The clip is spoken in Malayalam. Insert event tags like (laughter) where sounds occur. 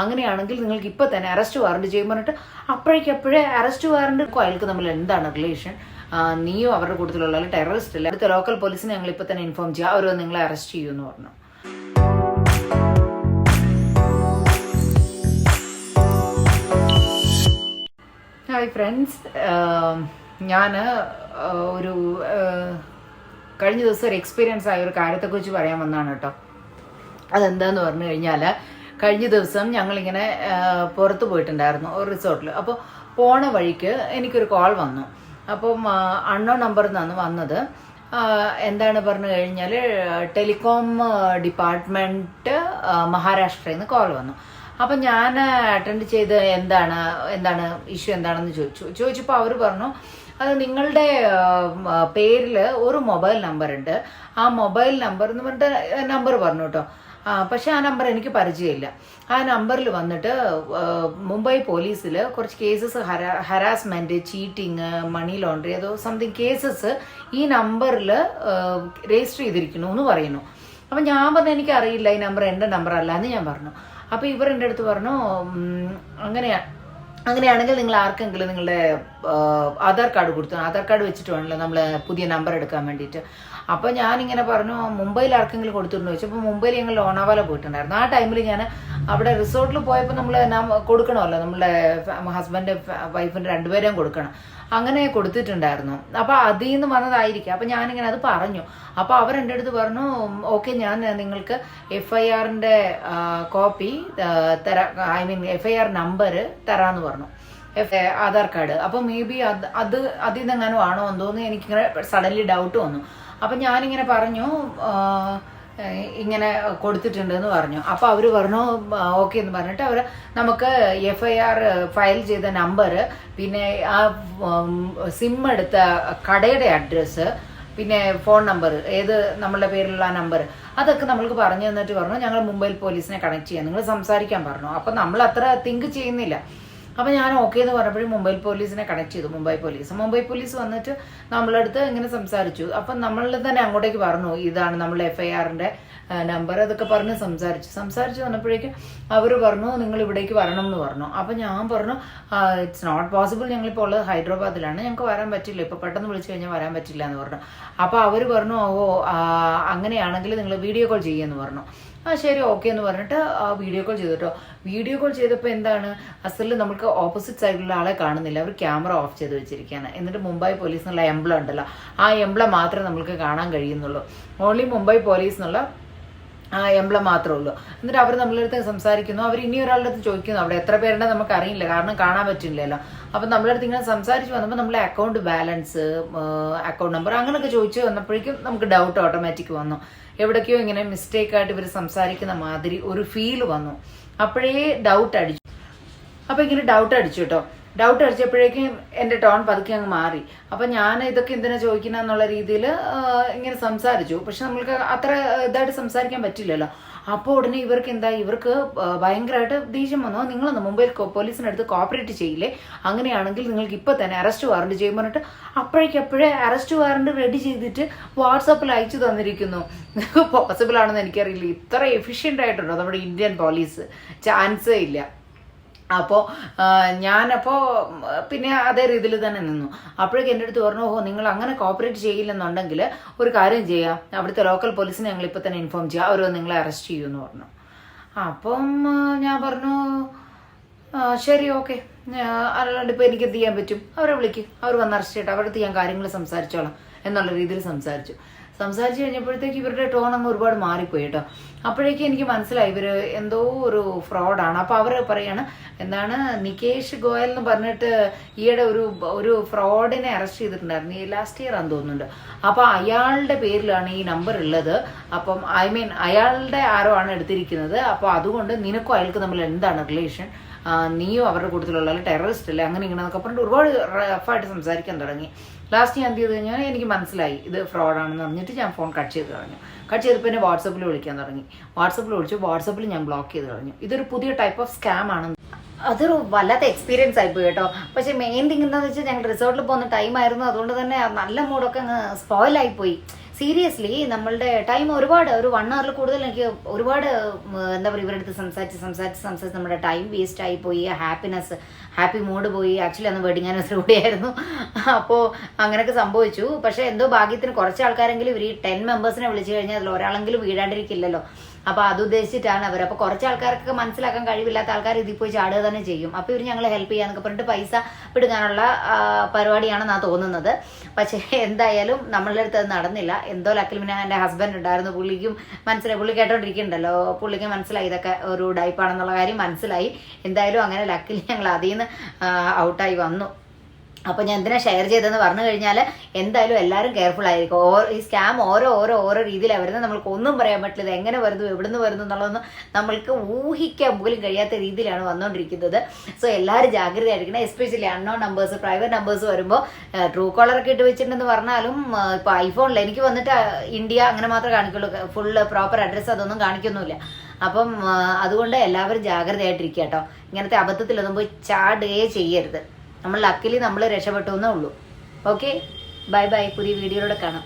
അങ്ങനെയാണെങ്കിൽ നിങ്ങൾക്ക് ഇപ്പൊ തന്നെ അറസ്റ്റ് വാറണ്ട് ചെയ്യും പറഞ്ഞിട്ട് അപ്പോഴേക്കപ്പോഴേ അറസ്റ്റ് വാറണ്ട് അയാൾക്ക് നമ്മൾ എന്താണ് റിലേഷൻ നീയോ അവരുടെ കൂട്ടത്തിലുള്ള ടെററിസ്റ്റ് അല്ല? അടുത്ത ലോക്കൽ പോലീസിനെ ഞങ്ങൾ ഇപ്പൊ തന്നെ ഇൻഫോം ചെയ്യുക അവർ നിങ്ങളെ അറസ്റ്റ് ചെയ്യുമെന്ന് പറഞ്ഞു. ഹായ് ഫ്രണ്ട്സ് ഞാൻ ഒരു കഴിഞ്ഞ ദിവസം ഒരു എക്സ്പീരിയൻസ് ആയ ഒരു കാര്യത്തെക്കുറിച്ച് പറയാൻ വന്നാണ് കേട്ടോ. അതെന്താന്ന് പറഞ്ഞു കഴിഞ്ഞാൽ കഴിഞ്ഞ ദിവസം ഞങ്ങളിങ്ങനെ പുറത്ത് പോയിട്ടുണ്ടായിരുന്നു ഒരു റിസോർട്ടിൽ. അപ്പോൾ പോണ വഴിക്ക് എനിക്കൊരു കോൾ വന്നു. അപ്പം അണ്ണോ നമ്പറിൽ നിന്നാണ് വന്നത്. എന്താണ് പറഞ്ഞു കഴിഞ്ഞാൽ ടെലികോം ഡിപ്പാർട്ട്മെന്റ് മഹാരാഷ്ട്രയിൽ നിന്ന് കോൾ വന്നു. അപ്പം ഞാൻ അറ്റൻഡ് ചെയ്ത് എന്താണ് എന്താണ് ഇഷ്യൂ എന്താണെന്ന് ചോദിച്ചു. ചോദിച്ചപ്പോൾ അവർ പറഞ്ഞു അത് നിങ്ങളുടെ പേരിൽ ഒരു മൊബൈൽ നമ്പർ ഉണ്ട് ആ മൊബൈൽ നമ്പർ എന്ന് പറഞ്ഞിട്ട് നമ്പർ പറഞ്ഞു കേട്ടോ. പക്ഷെ ആ നമ്പർ എനിക്ക് പരിചയമില്ല. ആ നമ്പറിൽ വന്നിട്ട് മുംബൈ പോലീസിൽ കുറച്ച് cases harassment cheating money laundry അതോ സംതിങ് കേസസ് ഈ നമ്പറിൽ രജിസ്റ്റർ ചെയ്തിരിക്കുന്നു എന്ന് പറയുന്നു. അപ്പം ഞാൻ പറഞ്ഞു എനിക്ക് അറിയില്ല ഈ നമ്പർ എന്റെ നമ്പർ അല്ല എന്ന് ഞാൻ പറഞ്ഞു. അപ്പോൾ ഇവർ എന്റെ അടുത്ത് പറഞ്ഞു അങ്ങനെയാണ് അങ്ങനെയാ അങ്ങനെയാണെങ്കിൽ നിങ്ങൾ ആർക്കെങ്കിലും നിങ്ങളുടെ ആധാർ കാർഡ് കൊടുത്തു ആധാർ കാർഡ് വെച്ചിട്ട് വേണമല്ലോ നമ്മൾ പുതിയ നമ്പർ എടുക്കാൻ വേണ്ടിയിട്ട്. അപ്പോൾ ഞാനിങ്ങനെ പറഞ്ഞു മുംബൈയിൽ ആർക്കെങ്കിലും കൊടുത്തിട്ടുണ്ടോ? ചോദിച്ചപ്പോൾ മുംബൈയിൽ ഞങ്ങൾ ലോണാവാല പോയിട്ടുണ്ടായിരുന്നു. ആ ടൈമിൽ ഞാൻ അവിടെ റിസോർട്ടിൽ പോയപ്പോൾ നമ്മൾ കൊടുക്കണമല്ലോ. നമ്മളെ ഹസ്ബൻഡ് വൈഫിന്റെ രണ്ടുപേരെയും കൊടുക്കണം. അങ്ങനെ കൊടുത്തിട്ടുണ്ടായിരുന്നു. അപ്പോൾ അതിൽ നിന്ന് വന്നതായിരിക്കും. അപ്പോൾ ഞാനിങ്ങനെ അത് പറഞ്ഞു. അപ്പോൾ അവർ എന്റെ അടുത്ത് പറഞ്ഞു ഓക്കെ ഞാൻ നിങ്ങൾക്ക് എഫ് ഐ ആറിന്റെ കോപ്പി തരാ I mean F I R number തരാമെന്ന് പറഞ്ഞു. ആധാർ കാർഡ്. അപ്പോൾ മേ ബി അത് അത് അതിൽ നിന്നെങ്ങാനും ആണോ എന്തോന്ന് എനിക്കിങ്ങനെ സഡൻലി ഡൗട്ട് വന്നു. അപ്പം ഞാനിങ്ങനെ പറഞ്ഞു ഇങ്ങനെ കൊടുത്തിട്ടുണ്ട് എന്ന് പറഞ്ഞു. അപ്പോൾ അവർ പറഞ്ഞു ഓക്കെ എന്ന് പറഞ്ഞിട്ട് അവർ നമുക്ക് എഫ് ഐ ആർ ഫയൽ ചെയ്ത നമ്പർ പിന്നെ ആ സിം എടുത്ത കടയുടെ അഡ്രസ്സ് പിന്നെ ഫോൺ നമ്പർ ഏത് നമ്മളുടെ പേരിലുള്ള നമ്പർ അതൊക്കെ നമ്മൾക്ക് പറഞ്ഞു തന്നിട്ട് പറഞ്ഞു ഞങ്ങൾ മുംബൈയിൽ പോലീസിനെ കണക്ട് ചെയ്യാം. നിങ്ങൾ സംസാരിക്കാൻ പറഞ്ഞു. അപ്പം നമ്മൾ അത്ര തിങ്ക് ചെയ്യുന്നില്ല. അപ്പം ഞാൻ ഓക്കെ എന്ന് പറഞ്ഞപ്പോഴും മുംബൈ പോലീസിനെ കണക്ട് ചെയ്തു മുംബൈ പോലീസ്. മുംബൈ പോലീസ് വന്നിട്ട് നമ്മളടുത്ത് ഇങ്ങനെ സംസാരിച്ചു. അപ്പം നമ്മൾ തന്നെ അങ്ങോട്ടേക്ക് പറഞ്ഞു ഇതാണ് നമ്മൾ എഫ് ഐ ആറിന്റെ നമ്പർ അതൊക്കെ പറഞ്ഞ് സംസാരിച്ചു. സംസാരിച്ച് വന്നപ്പോഴേക്കും അവർ പറഞ്ഞു നിങ്ങൾ ഇവിടേക്ക് വരണം എന്ന് പറഞ്ഞു. അപ്പം ഞാൻ പറഞ്ഞു ഇറ്റ്സ് നോട്ട് പോസിബിൾ ഞങ്ങളിപ്പോൾ ഉള്ളത് ഹൈദരാബാദിലാണ്. ഞങ്ങൾക്ക് വരാൻ പറ്റില്ല. ഇപ്പോൾ പെട്ടെന്ന് വിളിച്ചു കഴിഞ്ഞാൽ വരാൻ പറ്റില്ല എന്ന് പറഞ്ഞു. അപ്പോൾ അവർ പറഞ്ഞു ഓ അങ്ങനെയാണെങ്കിൽ നിങ്ങൾ വീഡിയോ കോൾ ചെയ്യുമെന്ന് പറഞ്ഞു. ആ ശരി ഓക്കെ എന്ന് പറഞ്ഞിട്ട് ആ വീഡിയോ കോൾ ചെയ്തു വീഡിയോ കോൾ ചെയ്തപ്പോൾ എന്താണ്? അസലിൽ നമുക്ക് ഓപ്പോസിറ്റ് സൈഡിലുള്ള ആളെ കാണുന്നില്ല. അവർ ക്യാമറ ഓഫ് ചെയ്ത് വെച്ചിരിക്കുകയാണ്. എന്നിട്ട് മുംബൈ പോലീസ് എന്നുള്ള എംബ്ലം ഉണ്ടല്ലോ. ആ എംബ്ലം മാത്രമേ നമുക്ക് കാണാൻ കഴിയുന്നുള്ളൂ. ഓൺലി മുംബൈ പോലീസ് എന്നുള്ള ആ എംബ്ലം മാത്രമേ ഉള്ളൂ. എന്നിട്ട് അവർ നമ്മളടുത്ത് സംസാരിക്കുന്നു. അവർ ഇനി ഒരാളുടെ അടുത്ത് ചോദിക്കുന്നു. അവിടെ എത്ര പേരുടെ നമുക്ക് അറിയില്ല കാരണം കാണാൻ പറ്റില്ലല്ലോ. അപ്പം നമ്മളുടെ അടുത്ത് ഇങ്ങനെ സംസാരിച്ച് വന്നപ്പോൾ നമ്മളെ അക്കൗണ്ട് ബാലൻസ് അക്കൗണ്ട് നമ്പർ അങ്ങനെയൊക്കെ ചോദിച്ചു വന്നപ്പോഴേക്കും നമുക്ക് ഡൗട്ട് ഓട്ടോമാറ്റിക് വന്നു. എവിടേക്കോ ഇങ്ങനെ മിസ്റ്റേക്ക് ആയിട്ട് ഇവർ സംസാരിക്കുന്ന മാതിരി ഒരു ഫീൽ വന്നു. അപ്പോഴേ ഡൗട്ട് അടിച്ചു. അപ്പം ഇങ്ങനെ ഡൗട്ട് അടിച്ചു കേട്ടോ. ഡൗട്ട് അടിച്ചപ്പോഴേക്കും എന്റെ ടോൺ പതുക്കെ അങ്ങ് മാറി. അപ്പൊ ഞാൻ ഇതൊക്കെ എന്തിനാ ചോദിക്കുന്ന എന്നുള്ള രീതിയിൽ ഇങ്ങനെ സംസാരിച്ചു. പക്ഷെ നമ്മൾക്ക് അത്ര ഇതായിട്ട് സംസാരിക്കാൻ പറ്റില്ലല്ലോ. അപ്പോൾ ഉടനെ ഇവർക്ക് എന്താ ഇവർക്ക് ഭയങ്കരമായിട്ട് ദേഷ്യം വന്നു. നിങ്ങളൊന്ന് മുംബൈ പോലീസിനടുത്ത് കോപ്പറേറ്റ് ചെയ്യില്ലേ? അങ്ങനെയാണെങ്കിൽ നിങ്ങൾക്ക് ഇപ്പോൾ തന്നെ അറസ്റ്റ് വാറണ്ട് ചെയ്യും പറഞ്ഞിട്ട് അപ്പോഴേക്കപ്പോഴേ അറസ്റ്റ് വാറണ്ട് റെഡി ചെയ്തിട്ട് വാട്സാപ്പിൽ അയച്ചു തന്നിരിക്കുന്നു. (laughs) പോസിബിൾ ആണെന്ന് എനിക്കറിയില്ല. ഇത്ര എഫിഷ്യന്റ് ആയിട്ടുണ്ടോ നമ്മുടെ ഇന്ത്യൻ പോലീസ് ചാൻസേ ഇല്ല. അപ്പോൾ ഞാനപ്പോൾ പിന്നെ അതേ രീതിയിൽ തന്നെ നിന്നു. അപ്പോഴേക്കും എന്റെ അടുത്ത് പറഞ്ഞു ഓഹോ നിങ്ങൾ അങ്ങനെ കോപ്പറേറ്റ് ചെയ്യില്ലെന്നുണ്ടെങ്കിൽ ഒരു കാര്യം ചെയ്യാം. അവിടുത്തെ ലോക്കൽ പോലീസിനെ ഞങ്ങൾ ഇപ്പോൾ തന്നെ ഇൻഫോം ചെയ്യാം. അവർ നിങ്ങളെ അറസ്റ്റ് ചെയ്യുമെന്ന് പറഞ്ഞു. അപ്പം ഞാൻ പറഞ്ഞു ശരി ഓക്കെ അല്ലാണ്ട് ഇപ്പോൾ എനിക്ക് എന്ത് ചെയ്യാൻ പറ്റും? അവരെ വിളിക്കും. അവർ വന്ന് അറസ്റ്റ് ചെയ്യട്ടെ. അവരുടെ ഞാൻ കാര്യങ്ങൾ സംസാരിച്ചോളാം എന്നുള്ള രീതിയിൽ സംസാരിച്ചു. സംസാരിച്ച് കഴിഞ്ഞപ്പോഴത്തേക്ക് ഇവരുടെ ടോൺ അങ്ങ് ഒരുപാട് മാറിപ്പോയി കേട്ടോ. അപ്പോഴേക്കും എനിക്ക് മനസ്സിലായി ഇവർ എന്തോ ഒരു ഫ്രോഡാണ് അപ്പോൾ അവർ പറയാണ് എന്താണ് നികേഷ് ഗോയൽ എന്ന് പറഞ്ഞിട്ട് ഈയിടെ ഒരു ഒരു ഫ്രോഡിനെ അറസ്റ്റ് ചെയ്തിട്ടുണ്ടായിരുന്നു. ഈ ലാസ്റ്റ് ഇയർ ആണെന്ന് തോന്നുന്നുണ്ട്. അപ്പോൾ അയാളുടെ പേരിലാണ് ഈ നമ്പർ ഉള്ളത്. അപ്പം ഐ മീൻ അയാളുടെ ആരോ ആണ് എടുത്തിരിക്കുന്നത്. അപ്പോൾ അതുകൊണ്ട് നിനക്കും അയാൾക്ക് തമ്മിൽ എന്താണ് റിലേഷൻ നീയും അവരുടെ കൂട്ടത്തിലുള്ള ടെററിസ്റ്റ് അല്ലേ? അങ്ങനെ ഇങ്ങനെ എന്നൊക്കെ പറഞ്ഞിട്ട് ഒരുപാട് റഫായിട്ട് സംസാരിക്കാൻ തുടങ്ങി. ലാസ്റ്റ് ഞാൻ എന്ത് ചെയ്ത്? കഴിഞ്ഞാൽ എനിക്ക് മനസ്സിലായി. ഇത് ഫ്രോഡാണെന്ന് പറഞ്ഞിട്ട് ഞാൻ ഫോൺ കട്ട് ചെയ്ത് കളഞ്ഞു. കട്ട് ചെയ്തപ്പോൾ എന്നെ വാട്സപ്പിൽ വിളിക്കാൻ തുടങ്ങി. വാട്സപ്പിൽ വിളിച്ചു. വാട്സപ്പിൽ ഞാൻ ബ്ലോക്ക് ചെയ്ത് കളഞ്ഞു. ഇതൊരു പുതിയ ടൈപ്പ് ഓഫ് സ്കാം ആണ്. അതൊരു വല്ലാത്ത എക്സ്പീരിയൻസ് ആയിപ്പോയി കേട്ടോ. പക്ഷെ മെയിൻ തിങ് എന്താണെന്ന് വെച്ചാൽ ഞങ്ങൾ റിസോർട്ടിൽ പോകുന്ന ടൈം ആയിരുന്നു. അതുകൊണ്ട് തന്നെ നല്ല മൂഡൊക്കെ അങ്ങ് സ്പോയിൽ ആയിപ്പോയി സീരിയസ്ലി നമ്മളുടെ ടൈം ഒരുപാട് ഒരു വൺ അവറിൽ കൂടുതൽ എനിക്ക് ഒരുപാട് എന്താ പറയുക ഇവരുടെ സംസാരിച്ച് സംസാരിച്ച് സംസാരിച്ച് നമ്മുടെ ടൈം വേസ്റ്റ് ആയി പോയി ഹാപ്പിനെസ് ഹാപ്പി മൂഡ് പോയി. ആക്ച്വലി അന്ന് വെഡിങ് ആനിവേഴ്സറി കൂടിയായിരുന്നു അപ്പോൾ അങ്ങനെയൊക്കെ സംഭവിച്ചു. പക്ഷേ എന്തോ ഭാഗ്യത്തിന് കുറച്ച് ആൾക്കാരെങ്കിലും ഇവർ ഈ ടെൻ മെമ്പേഴ്സിനെ വിളിച്ചു കഴിഞ്ഞാൽ അതിൽ ഒരാളെങ്കിലും വീഴാണ്ടിരിക്കില്ലല്ലോ. അപ്പോൾ അത് ഉദ്ദേശിച്ചിട്ടാണ് അവർ അപ്പോൾ കുറച്ച് ആൾക്കാർക്ക് മനസ്സിലാക്കാൻ കഴിവില്ലാത്ത ആൾക്കാർ ഇതിൽ പോയി ചാടുക തന്നെ ചെയ്യും. അപ്പോൾ ഇവർ ഞങ്ങൾ ഹെൽപ്പ് ചെയ്യാന്നൊക്കെ പറഞ്ഞിട്ട് പൈസ പിടുങ്ങാനുള്ള പരിപാടിയാണെന്നാ തോന്നുന്നത്. പക്ഷേ എന്തായാലും നമ്മളുടെ അടുത്ത് അത് നടന്നില്ല. എന്തോ ലക്കിൽ പിന്നെ ഹസ്ബൻഡ് ഉണ്ടായിരുന്നു. പുള്ളിക്കും മനസ്സിലായി. പുള്ളി കേട്ടോണ്ടിരിക്കുന്നുണ്ടല്ലോ പുള്ളിക്ക് മനസ്സിലായി ഇതൊക്കെ ഒരു ഡൈപ്പാണെന്നുള്ള കാര്യം മനസ്സിലായി. എന്തായാലും അങ്ങനെ ലക്കിൽ ഞങ്ങൾ അതിൽ നിന്ന് ഔട്ടായി വന്നു. അപ്പോൾ ഞാൻ എന്തിനാ ഷെയർ ചെയ്തതെന്ന് പറഞ്ഞു കഴിഞ്ഞാൽ എന്തായാലും എല്ലാവരും കെയർഫുൾ ആയിരിക്കും. ഈ സ്കാം ഓരോ ഓരോ ഓരോ രീതിയിലാണ് വരുന്നത് നമ്മൾക്ക് ഒന്നും പറയാൻ പറ്റില്ല. ഇത് എങ്ങനെ വരുന്നു എവിടുന്ന് വരുന്നു എന്നുള്ളതൊന്നും നമ്മൾക്ക് ഊഹിക്കാൻ പോലും കഴിയാത്ത രീതിയിലാണ് വന്നുകൊണ്ടിരിക്കുന്നത് സോ എല്ലാവരും ജാഗ്രതയായിരിക്കണം. Especially unknown numbers private numbers വരുമ്പോൾ ട്രൂ കോളറൊക്കെ ഇട്ട് വെച്ചിട്ടുണ്ടെന്ന് പറഞ്ഞാലും ഇപ്പൊ ഐഫോണിൽ എനിക്ക് വന്നിട്ട് ഇന്ത്യ അങ്ങനെ മാത്രമേ കാണിക്കുള്ളൂ. ഫുള്ള് പ്രോപ്പർ അഡ്രസ്സ് അതൊന്നും കാണിക്കൊന്നുമില്ല. അപ്പം അതുകൊണ്ട് എല്ലാവരും ജാഗ്രതയായിട്ടിരിക്കുക കേട്ടോ. ഇങ്ങനത്തെ അബദ്ധത്തിലൊന്നും പോയി ചാടുകയേ ചെയ്യരുത്. നമ്മൾ ലക്കിലി നമ്മൾ രക്ഷപ്പെട്ടു എന്നേ ഉള്ളൂ. ഓക്കെ ബൈ ബൈ പുതിയ വീഡിയോയിലൂടെ കാണാം.